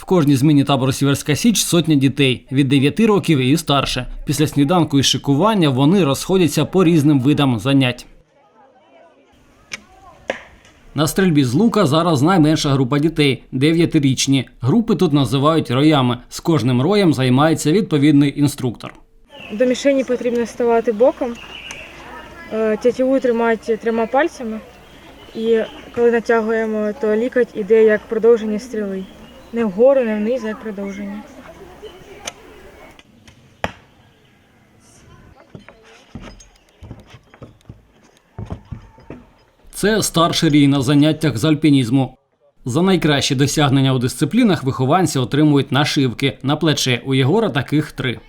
В кожній зміні табору Сіверська Січ сотня дітей від 9 років і старше. Після сніданку і шикування вони розходяться по різним видам занять. На стрільбі з лука зараз найменша група дітей дев'ятирічні. Групи тут називають роями. З кожним роєм займається відповідний інструктор. До мішені потрібно ставати боком, е, тятіву тримати трьома пальцями. І коли натягуємо, то лікоть іде як продовження стріли. Не вгору, не вниз, а як продовження. Це старший рій на заняттях з альпінізму. За найкращі досягнення у дисциплінах вихованці отримують нашивки на плече. У Єгора таких три.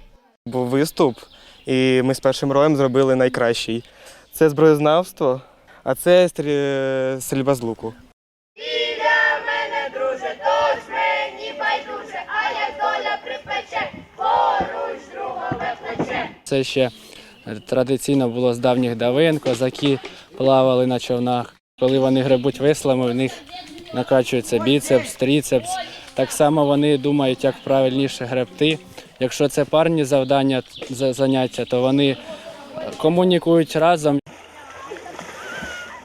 Був виступ, і ми з першим роєм зробили найкращий. Це зброєзнавство, а це стрільба з луку. Це ще традиційно було з давніх давин. Козаки плавали на човнах. Коли вони гребуть веслами, в них накачується біцепс, тріцепс. Так само вони думають, як правильніше гребти. Якщо це парні завдання, заняття, то вони комунікують разом,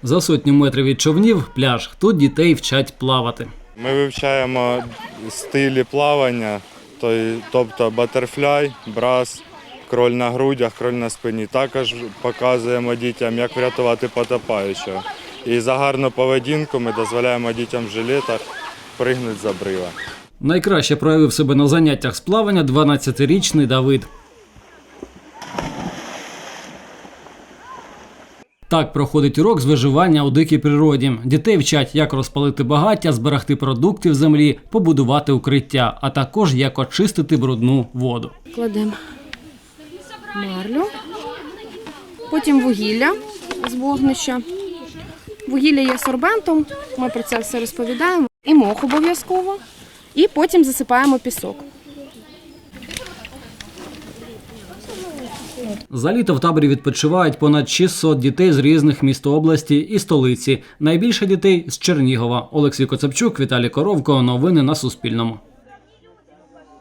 За сотню метрів від човнів пляж. Тут дітей вчать плавати. Ми вивчаємо стилі плавання, тобто батерфляй, брас, кроль на грудях, кроль на спині. Також показуємо дітям, як врятувати потопаючого. І за гарну поведінку ми дозволяємо дітям в жилетах пригнути за брила. Найкраще проявив себе на заняттях з плавання 12-річний Давид. Так проходить урок з виживання у дикій природі. Дітей вчать, як розпалити багаття, зберегти продукти в землі, побудувати укриття, а також як очистити брудну воду. Кладемо марлю, потім вугілля з вогнища. Вугілля є сорбентом, ми про це все розповідаємо. І мох обов'язково. І потім засипаємо пісок. За літо в таборі відпочивають понад 600 дітей з різних міст області і столиці. Найбільше дітей з Чернігова. Олексій Коцепчук, Віталій Коровко. Новини на Суспільному.